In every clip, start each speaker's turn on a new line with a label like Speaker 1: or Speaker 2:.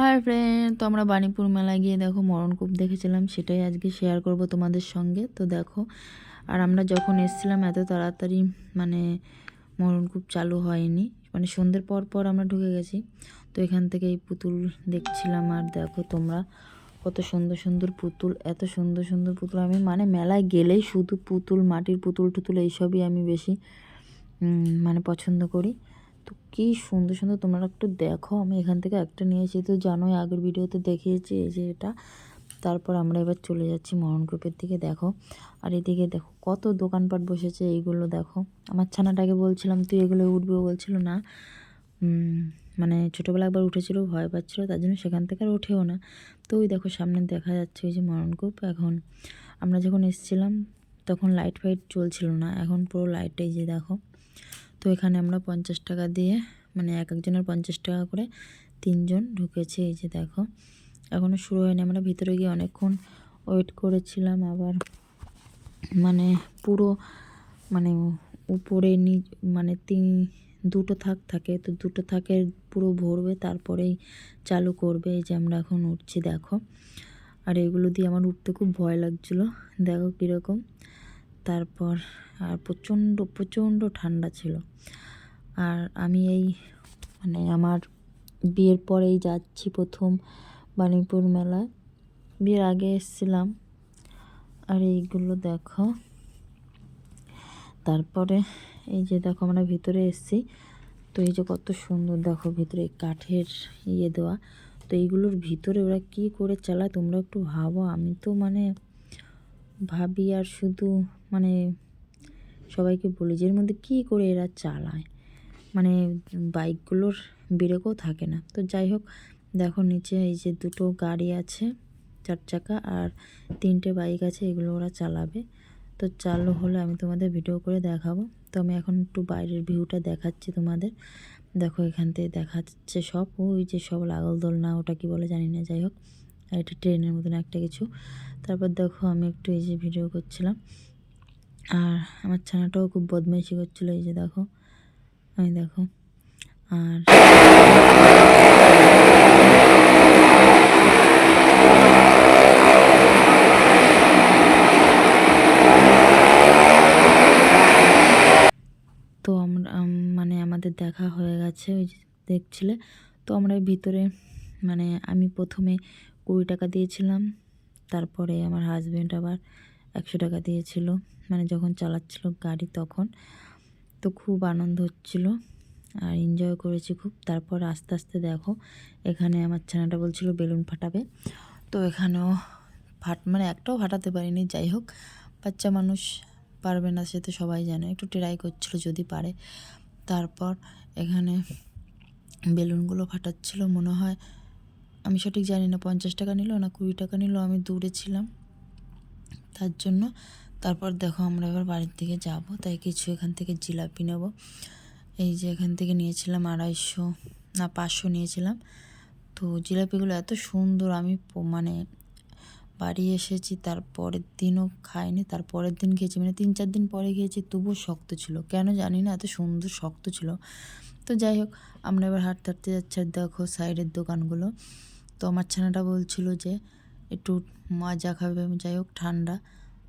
Speaker 1: Hi friend তো আমরা বাণীপুর মেলায় গিয়ে দেখো, মরণকূপ দেখেছিলাম, সেটাই আজকে শেয়ার করব তোমাদের সঙ্গে। তো দেখো, আর আমরা যখন এসেছিলাম, এত তাড়াতাড়ি মানে মরণকূপ চালু হয়নি। মানে সন্ধ্যের পর পর আমরা ঢুকে গেছি। তো এখান থেকে এই পুতুল দেখছিলাম, আর দেখো তোমরা কত সুন্দর সুন্দর পুতুল, এত সুন্দর সুন্দর পুতুল। আমি মানে মেলায় গেলেই শুধু পুতুল, মাটির পুতুল, টুতুল, এইসবই আমি বেশি মানে পছন্দ করি। কি সুন্দর সুন্দর তোমরা একটু দেখো। আমি এখান থেকে একটা নিয়ে নিয়েছি তো জানোই আগের ভিডিওতে দেখিয়েছি এই যে এটা। তারপর আমরা এবার চলে যাচ্ছি মরণ গ্রুপের দিকে, দেখো। আর এদিকে দেখো কত দোকানপাট বসেছে, এইগুলো দেখো। আমার ছানাটাকে বলছিলাম, তুই এগুলো উঠবে? বলছিল, না। মানে ছোটোবেলা একবার উঠেছিল, ভয় পাচ্ছিলো, তার জন্য সেখান থেকে আর ওঠেও না। তো ওই দেখো সামনে দেখা যাচ্ছে ওই যে মরণকূপ এখন আমরা যখন এসেছিলাম, তখন লাইট ফাইট চলছিল না, এখন পুরো লাইটটাই যে দেখো। তো এখানে আমরা পঞ্চাশ টাকা দিয়ে মানে এক একজনের পঞ্চাশ টাকা করে তিনজন ঢুকেছে, এই যে দেখো। এখনও শুরু হয়নি, আমরা ভিতরে গিয়ে অনেকক্ষণ ওয়েট করেছিলাম, আবার মানে পুরো মানে উপরে নি মানে তিন, দুটো থাক থাকে, তো দুটো থাকে পুরো ভরবে, তারপরেই চালু করবে, এই যে আমরা এখন উঠছি, দেখো। আর এগুলো দিয়ে আমার উঠতে খুব ভয় লাগছিল, দেখো কীরকম। তারপর আর প্রচণ্ড প্রচণ্ড ঠান্ডা ছিল। আর আমি এই মানে আমার বিয়ের পরেই যাচ্ছি প্রথম বাণীপুর মেলায়। বিয়ের আগে এসেছিলাম। আর এইগুলো দেখো। তারপরে এই যে দেখো আমরা ভিতরে এসেছি। তো এই যে কত সুন্দর দেখো ভিতরে কাঠের ইয়ে দেওয়া। তো এইগুলোর ভিতরে ওরা কি করে চালায় তোমরা একটু ভাবো। আমি তো মানে ভাবি আর শুধু মানে সবাইকে বলি যে, এর মধ্যে কী করে এরা চালায়? মানে বাইকগুলোর ব্রেকও থাকে না। তো যাই হোক, দেখো নিচে এই যে দুটো গাড়ি আছে, চার চাকা আর তিনটে বাইক আছে, এগুলো ওরা চালাবে। তো চালু হলে আমি তোমাদের ভিডিও করে দেখাবো। তো আমি এখন একটু বাইরের ভিউটা দেখাচ্ছি তোমাদের। দেখো এখান থেকে দেখাচ্ছে সব, ওই যে সব লাগল দোল না ওটা কি বলে জানি না, যাই হোক। এটা ট্রেনের মতন একটা কিছু। তারপর দেখো আমি একটু এই যে ভিডিও করছিলাম। আর আমার ছানাটাও খুব বদমাইশি করছিল, এই যে দেখো। আমি দেখো। আর তো আমরা মানে আমাদের দেখা হয়ে গেছে, ওই যে দেখছিলে। তো আমরা ভিতরে মানে আমি প্রথমে কুড়ি টাকা দিয়েছিলাম। তারপরে আমার হাজব্যান্ড আবার একশো টাকা দিয়েছিল। মানে যখন চালাচ্ছিল গাড়ি তখন। তো খুব আনন্দ হচ্ছিল আর এনজয় করেছি খুব। তারপর আস্তে আস্তে দেখো, এখানে আমার ছানাটা বলছিল বেলুন ফাটাবে। তো এখানেও ফাট মানে একটাও ফাটাতে পারিনি, যাই হোক। বাচ্চা মানুষ পারবে না, সে তো সবাই জানে। একটু ট্রাই করছিল যদি পারে। তারপর এখানে বেলুনগুলো ফাটাচ্ছিল, মনে হয় আমি সঠিক জানি না, পঞ্চাশ টাকা নিল না কুড়ি টাকা নিল, আমি দূরে ছিলাম। তার জন্য তারপর দেখো আমরা এবার বাড়ির দিকে যাব, তাই কিছু এখান থেকে জিলাপি নেব। এই যে এখান থেকে নিয়েছিলাম আড়াইশো, না পাঁচশো নিয়েছিলাম। তো জিলাপিগুলো এত সুন্দর, আমি মানে বাড়ি এসেছি, তারপরের দিনও খাইনি, তারপরের দিন খেয়েছি মানে তিন চার দিন পরে খেয়েছি, তবুও শক্ত ছিল। কেন জানি না, এত সুন্দর শক্ত ছিল। তো যাই হোক, আমরা এবার হাঁটতে হাঁটতে যাচ্ছি, আর দেখো সাইডের দোকানগুলো। তো আমার ছানাটা বলছিল যে, একটু মাজা খাবে, যাই হোক, ঠান্ডা।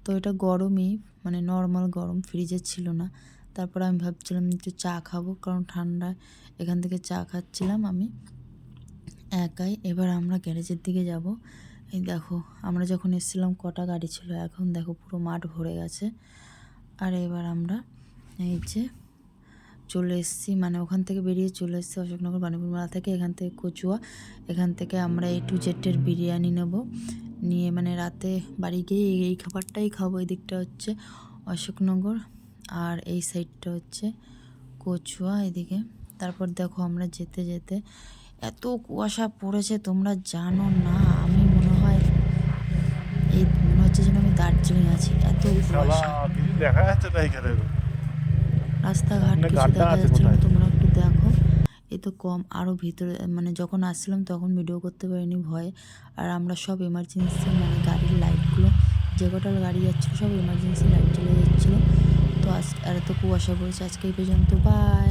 Speaker 1: তো এটা গরমই মানে নর্মাল গরম ফ্রিজে ছিল না। তারপর আমি ভাবছিলাম একটু চা খাব, কারণ ঠান্ডায় এখান থেকে চা খাচ্ছিলাম আমি একাই। এবার আমরা গ্যারেজের দিকে যাব। এই দেখো, আমরা যখন এসেছিলাম, কটা গাড়ি ছিল এখন? দেখো, পুরো মাঠ ভরে গেছে। আর এবার আমরা এই যে চলে এসেছি মানে ওখান থেকে বেরিয়ে চলে এসেছি অশোকনগর বাণীপুর মেলা থেকে। এখান থেকে কচুয়া এখান থেকে আমরা এই টু জেটের বিরিয়ানি নেব। নিয়ে মানে রাতে বাড়ি গিয়ে এই- খাবারটাই খাব। এই দিকটা হচ্ছে অশোকনগর আর এই সাইডটা হচ্ছে কচুয়া এদিকে। তারপর দেখো আমরা যেতে যেতে এত কুয়াশা পড়েছে তোমরা জানো না। আমি মনে হয় এই মনে হচ্ছে যেন আমি দার্জিলিং আছি। এত কুয়াশা।
Speaker 2: দেখা যাচ্ছে এখানে।
Speaker 1: রাস্তাঘাট কিছু দেখা যাচ্ছে না তোমরা একটু দেখো। এ তো কম আরও ভিতরে মানে যখন আসছিলাম তখন ভিডিও করতে পারিনি ভয়ে। আর আমরা সব এমার্জেন্সি মানে গাড়ির লাইটগুলো যে কটা গাড়ি যাচ্ছিল সব এমার্জেন্সি লাইট চলে যাচ্ছিল। তো আজ আর এত কুয়াশা পড়েছে আজকে এই পর্যন্ত বাই